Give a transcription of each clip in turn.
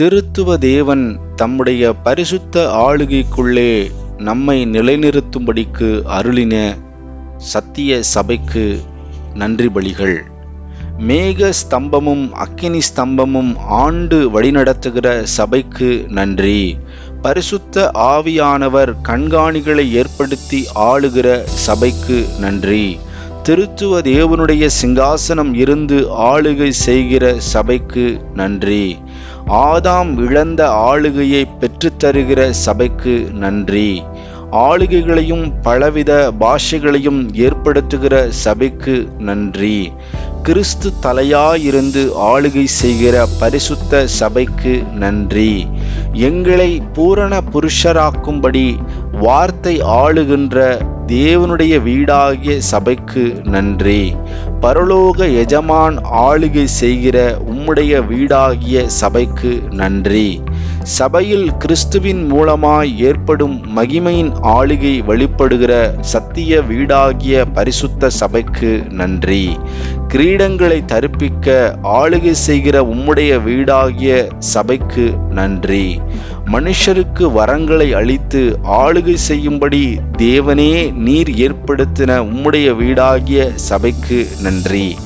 திருத்துவ தேவன் தம்முடைய பரிசுத்த ஆளுகைக்குள்ளே நம்மை நிலைநிறுத்தும்படிக்கு அருளின சத்திய சபைக்கு நன்றி பலிகள். மேக ஸ்தம்பமும் அக்கினி ஸ்தம்பமும் ஆண்டு வழிநடத்துகிற சபைக்கு நன்றி. பரிசுத்த ஆவியானவர் கண்காணிகளை ஏற்படுத்தி ஆளுகிற சபைக்கு நன்றி. திருத்துவ தேவனுடைய சிங்காசனம் இருந்து ஆளுகை செய்கிற சபைக்கு நன்றி. ஆதாம் இழந்த ஆளுகையை பெற்றுத்தருகிற சபைக்கு நன்றி. ஆளுகைகளையும் பலவித பாஷைகளையும் ஏற்படுத்துகிற சபைக்கு நன்றி. கிறிஸ்து தலையாயிருந்து ஆளுகை செய்கிற பரிசுத்த சபைக்கு நன்றி. எங்களை பூரண புருஷராக்கும்படி வார்த்தை ஆளுகின்ற தேவனுடைய வீடாகிய சபைக்கு நன்றி. பரலோக எஜமான் ஆளுகை செய்கிற உம்முடைய வீடாகிய சபைக்கு நன்றி. சபையில் கிறிஸ்துவின் மூலமாய் ஏற்படும் மகிமையின் ஆளுகை வெளிப்படுகிற சத்திய வீடாகிய பரிசுத்த சபைக்கு நன்றி. கிரீடங்களை தரிப்பிக்க ஆளுகை செய்கிற உம்முடைய வீடாகிய சபைக்கு நன்றி. மனுஷருக்கு வரங்களை அளித்து ஆளுகை செய்யும்படி தேவனே நீர் ஏற்படுத்தின உம்முடைய வீடாகிய சபைக்கு நன்றி.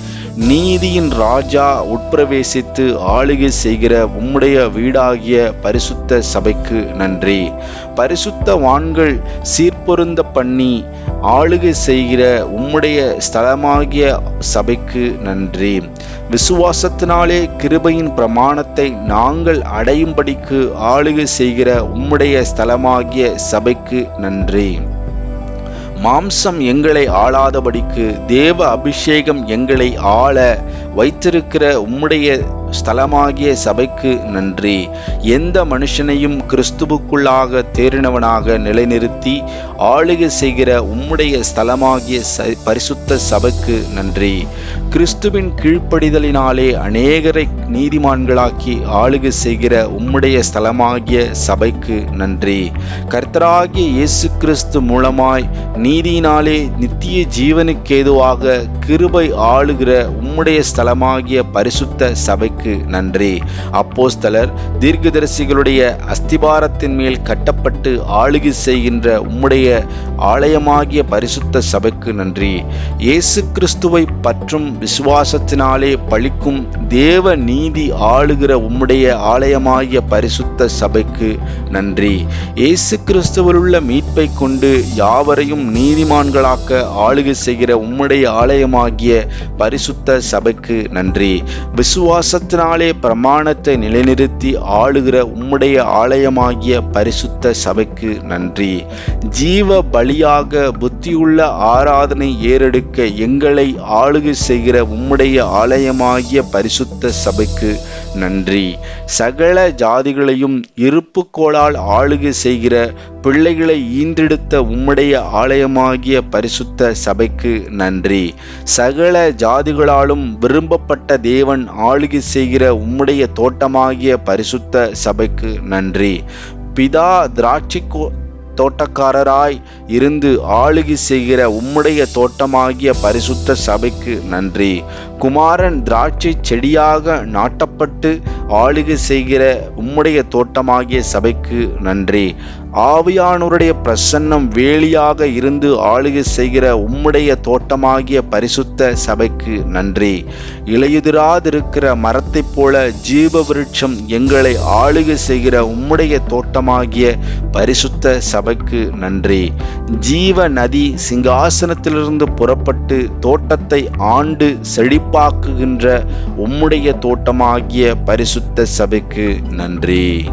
நீதியின் ராஜா உட்பிரவேசித்து ஆளுகை செய்கிற உம்முடைய வீடாகிய பரிசுத்த சபைக்கு நன்றி. பரிசுத்த வான்கள் சீர்பொருந்த பண்ணி ஆளுகை செய்கிற உம்முடைய ஸ்தலமாகிய சபைக்கு நன்றி. விசுவாசத்தினாலே கிருபையின் பிரமாணத்தை நாங்கள் அடையும்படிக்கு ஆளுகை செய்கிற உம்முடைய ஸ்தலமாகிய சபைக்கு நன்றி. மாம்சம் எங்களை ஆளாதபடிக்கு தேவ அபிஷேகம் எங்களை ஆள வைத்திருக்கிற உம்முடைய ஸ்தலமாகிய சபைக்கு நன்றி. எந்த மனுஷனையும் கிறிஸ்துவுக்குள்ளாக தேறினவனாக நிலைநிறுத்தி ஆளுகை செய்கிற உம்முடைய ஸ்தலமாகிய பரிசுத்த சபைக்கு நன்றி. கிறிஸ்துவின் கீழ்ப்படிதலினாலே அநேகரை நீதிமான்களாக்கி ஆளுகை செய்கிற உம்முடைய ஸ்தலமாகிய சபைக்கு நன்றி. கர்த்தராகிய இயேசு கிறிஸ்து மூலமாய் நீதியினாலே நித்திய ஜீவனுக்கேதுவாக கிருபை ஆளுகிற உம்முடைய ஸ்தலமாகிய பரிசுத்த சபைக்கு நன்றி. அப்போஸ்தலர் தீர்க்கதரிசிகளுடைய அஸ்திபாரத்தின் மேல் கட்டப்பட்டு ஆளுகை செய்கின்ற உம்முடைய ஆலயமாகிய பரிசுத்த சபைக்கு நன்றி. இயேசு கிறிஸ்துவை பற்றும் விசுவாசத்தினாலே பழிக்கும் தேவ நீதி ஆளுகிற உம்முடைய ஆலயமாகிய பரிசுத்த சபைக்கு நன்றி. இயேசு கிறிஸ்துவிலுள்ள மீட்பை கொண்டு யாவரையும் நீதிமான்களாக்க ஆளுகை செய்கிற உம்முடைய ஆலயமாகிய பரிசுத்த சபைக்கு நன்றி. விசுவாசத்தினாலே பிரமாணத்தை நிலைநிறுத்தி ஆளுகிற உம்முடைய ஆலயமாகிய பரிசுத்த சபைக்கு நன்றி. ஜீவ பலியாக புத்தியுள்ள ஆராதனை ஏறெடுக்க எங்களை ஆளுகை செய்கிற உம்முடைய ஆலயமாகிய பரிசுத்த சபைக்கு நன்றி. சகல ஜாதிகளையும் இருப்பு கோளால் ஆளுகை செய்கிற பிள்ளைகளை ஈன்றெடுத்த உம்முடைய ஆலயமாகிய பரிசுத்த சபைக்கு நன்றி. சகல ஜாதிகளாலும் விரும்பப்பட்ட தேவன் ஆளுகை செய்கிற உம்முடைய தோட்டமாகிய பரிசுத்த சபைக்கு நன்றி. பிதா திராட்சை தோட்டக்காரராய் இருந்து ஆளுகை செய்கிற உம்முடைய தோட்டமாகிய பரிசுத்த சபைக்கு நன்றி. குமாரன் திராட்சை செடியாக நாட்டப்பட்டு ஆளுகை செய்கிற உம்முடைய தோட்டமாகிய சபைக்கு நன்றி. ஆவியானோருடைய பிரசன்னம் வேலியாக இருந்து ஆளுகை செய்கிற உம்முடைய தோட்டமாகிய பரிசுத்த சபைக்கு நன்றி. இலையுதிராதிருக்கிற மரத்தைப் போல ஜீவ விருட்சம் எங்களை ஆளுகை செய்கிற உம்முடைய தோட்டமாகிய பரிசுத்த சபைக்கு நன்றி. ஜீவ நதி சிங்காசனத்திலிருந்து புறப்பட்டு தோட்டத்தை ஆண்டு செழிப்பாக்குகின்ற உம்முடைய தோட்டமாகிய பரிசுத்த சபைக்கு நன்றி.